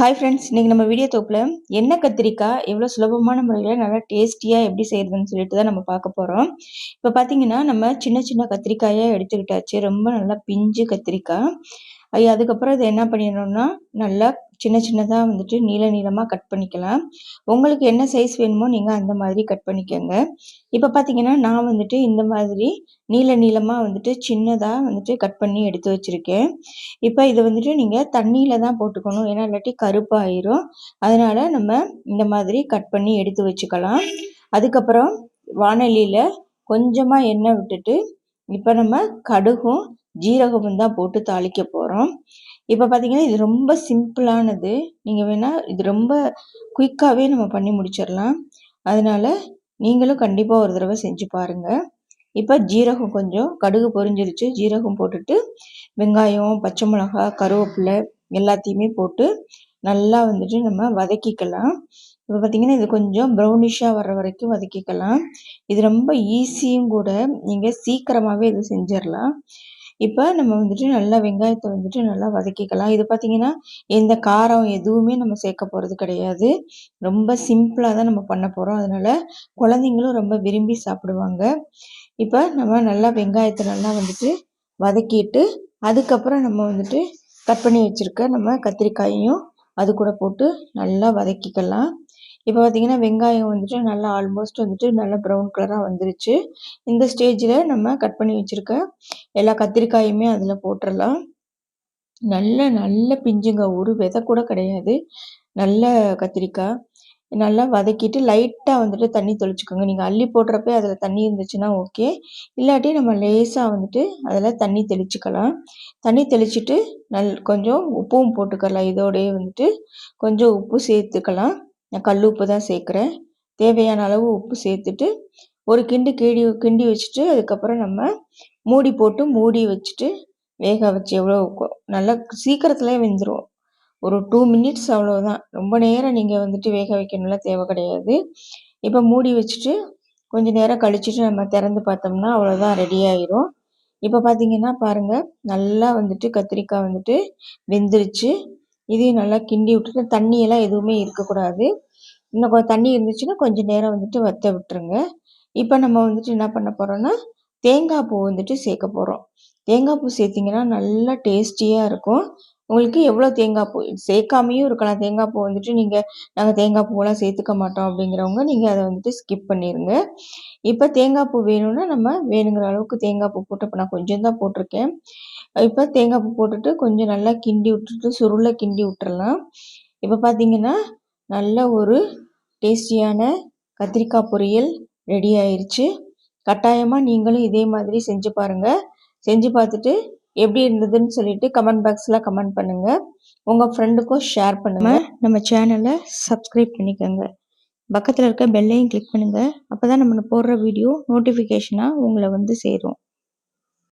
Hi friends இன்றைக்கி நம்ம video தொப்பில் என்ன கத்திரிக்காய் எவ்வளோ சுலபமான முறையில் நல்லா டேஸ்டியாக எப்படி செய்கிறதுன்னு சொல்லிட்டு தான் நம்ம பார்க்க போகிறோம் இப்போ பார்த்தீங்கன்னா நம்ம சின்ன சின்ன கத்திரிக்காயாக எடுத்துக்கிட்டாச்சு. ரொம்ப நல்லா பிஞ்சு கத்திரிக்காய். அதுக்கப்புறம் இதை என்ன பண்ணிடணும்னா நல்லா சின்ன சின்னதாக வந்துட்டு நீள நீளமாக கட் பண்ணிக்கலாம். உங்களுக்கு என்ன சைஸ் வேணுமோ நீங்கள் அந்த மாதிரி கட் பண்ணிக்கோங்க. இப்போ பார்த்தீங்கன்னா நான் வந்துட்டு இந்த மாதிரி நீள நீளமாக வந்துட்டு சின்னதாக வந்துட்டு கட் பண்ணி எடுத்து வச்சுருக்கேன். இப்போ இதை வந்துட்டு நீங்கள் தண்ணியில் தான் போட்டுக்கணும். ஏன்னா இல்லாட்டி கருப்பாயிரும். அதனால் நம்ம இந்த மாதிரி கட் பண்ணி எடுத்து வச்சுக்கலாம். அதுக்கப்புறம் வானொலியில் கொஞ்சமாக எண்ணெய் விட்டுட்டு இப்போ நம்ம கடுகும் ஜீரகமும் தான் போட்டு தாளிக்க போகிறோம் இப்போ பார்த்தீங்கன்னா இது ரொம்ப சிம்பிளானது. நீங்கள் வேணால் இது ரொம்ப குயிக்காகவே நம்ம பண்ணி முடிச்சிடலாம். அதனால் நீங்களும் கண்டிப்பாக ஒரு தடவை செஞ்சு பாருங்கள் இப்போ ஜீரகம் கொஞ்சம் கடுகு பொரிஞ்சிருச்சு. ஜீரகம் போட்டுட்டு வெங்காயம் பச்சை மிளகா கருவேப்பிலை எல்லாத்தையுமே போட்டு நல்லா வந்துட்டு நம்ம வதக்கிக்கலாம். இப்போ பார்த்திங்கன்னா இது கொஞ்சம் ப்ரௌனிஷாக வர்ற வரைக்கும் வதக்கிக்கலாம். இது ரொம்ப ஈஸியும் கூட நீங்கள் சீக்கிரமாகவே இது செஞ்சிடலாம். இப்போ நம்ம வந்துட்டு நல்லா வெங்காயத்தை வந்துட்டு நல்லா வதக்கிக்கலாம். இது பார்த்திங்கன்னா எந்த காரம் எதுவுமே நம்ம சேர்க்க போகிறது கிடையாது. ரொம்ப சிம்பிளாக தான் நம்ம பண்ண போகிறோம் அதனால் குழந்தைங்களும் ரொம்ப விரும்பி சாப்பிடுவாங்க. இப்போ நம்ம நல்லா வெங்காயத்தை நல்லா வந்துட்டு வதக்கிட்டு அதுக்கப்புறம் நம்ம வந்துட்டு கட் பண்ணி வச்சுருக்க நம்ம கத்திரிக்காயையும் அது கூட போட்டு நல்லா வதக்கிக்கலாம். இப்போ பார்த்தீங்கன்னா வெங்காயம் வந்துட்டு நல்லா ஆல்மோஸ்ட் வந்துட்டு நல்லா ப்ரௌன் கலராக வந்துருச்சு. இந்த ஸ்டேஜில் நம்ம கட் பண்ணி வச்சுருக்க எல்லா கத்திரிக்காயுமே அதில் போட்டுடலாம் நல்ல நல்ல பிஞ்சுங்க. ஒரு விதை கூட கிடையாது. நல்ல கத்திரிக்காய். நல்லா வதக்கிட்டு லைட்டாக வந்துட்டு தண்ணி தெளிச்சுக்கோங்க. நீங்கள் அள்ளி போடுறப்ப அதில் தண்ணி இருந்துச்சுன்னா ஓகே இல்லாட்டி நம்ம லேசாக வந்துட்டு அதில் தண்ணி தெளிச்சுக்கலாம். தண்ணி தெளிச்சுட்டு நல் கொஞ்சம் உப்பும் போட்டுக்கலாம். இதோடையே வந்துட்டு கொஞ்சம் உப்பு சேர்த்துக்கலாம். நான் கல் உப்பு தான் சேர்க்குறேன். தேவையான அளவு உப்பு சேர்த்துட்டு ஒரு கிண்டு கிண்டி கிண்டி வச்சுட்டு அதுக்கப்புறம் நம்ம மூடி போட்டு மூடி வச்சுட்டு வேக வச்சு எவ்வளோ நல்லா சீக்கிரத்துலேயே வெந்துடும் ஒரு டூ மினிட்ஸ் அவ்வளோதான் ரொம்ப நேரம் நீங்கள் வந்துட்டு வேக வைக்கணும்லாம் தேவை கிடையாது. இப்போ மூடி வச்சுட்டு கொஞ்சம் நேரம் கழிச்சிட்டு நம்ம திறந்து பார்த்தோம்னா அவ்வளோதான் ரெடி ஆயிரும். இப்போ பார்த்தீங்கன்னா பாருங்கள் நல்லா வந்துட்டு கத்திரிக்காய் வந்துட்டு வெந்துருச்சு. இதையும் நல்லா கிண்டி விட்டுட்டு தண்ணியெல்லாம் எதுவுமே இருக்கக்கூடாது. இன்னும் கொஞ்சம் தண்ணி இருந்துச்சுன்னா கொஞ்சம் நேரம் வந்துட்டு வற்ற விட்டுருங்க. இப்போ நம்ம வந்துட்டு என்ன பண்ண போகிறோன்னா தேங்காய் பூ வந்துட்டு சேர்க்க போகிறோம் தேங்காய் பூ சேர்த்திங்கன்னா நல்லா டேஸ்டியாக இருக்கும். உங்களுக்கு எவ்வளோ தேங்காய் பூ சேர்க்காமையும் இருக்கலாம். தேங்காய் பூ வந்துட்டு நீங்கள் நாங்கள் தேங்காய் பூவெல்லாம் சேர்த்துக்க மாட்டோம் அப்படிங்கிறவங்க நீங்கள் அதை வந்துட்டு ஸ்கிப் பண்ணிடுங்க இப்போ தேங்காய் பூ வேணும்னா நம்ம வேணுங்கிற அளவுக்கு தேங்காய் பூ போட்டு இப்போ நான் கொஞ்சம் தான் போட்டிருக்கேன். இப்போ தேங்காய் பூ போட்டுட்டு கொஞ்சம் நல்லா கிண்டி விட்டுட்டு சுருளை கிண்டி விட்டுறலாம். இப்போ பார்த்தீங்கன்னா நல்ல ஒரு டேஸ்டியான கத்திரிக்காய் பொரியல் ரெடி ஆயிடுச்சு கட்டாயமாக நீங்களும் இதே மாதிரி செஞ்சு பாருங்கள் செஞ்சு பார்த்துட்டு எப்படி இருந்ததுன்னு சொல்லிட்டு கமெண்ட் பாக்ஸில் கமெண்ட் பண்ணுங்கள் உங்கள் ஃப்ரெண்டுக்கும் ஷேர் பண்ணுங்கள் நம்ம சேனலை சப்ஸ்கிரைப் பண்ணிக்கோங்க. பக்கத்தில் இருக்க பெல்லையும் கிளிக் பண்ணுங்கள் அப்போ தான் நம்ம போடுற வீடியோ நோட்டிஃபிகேஷனாக உங்களை வந்து சேரும்.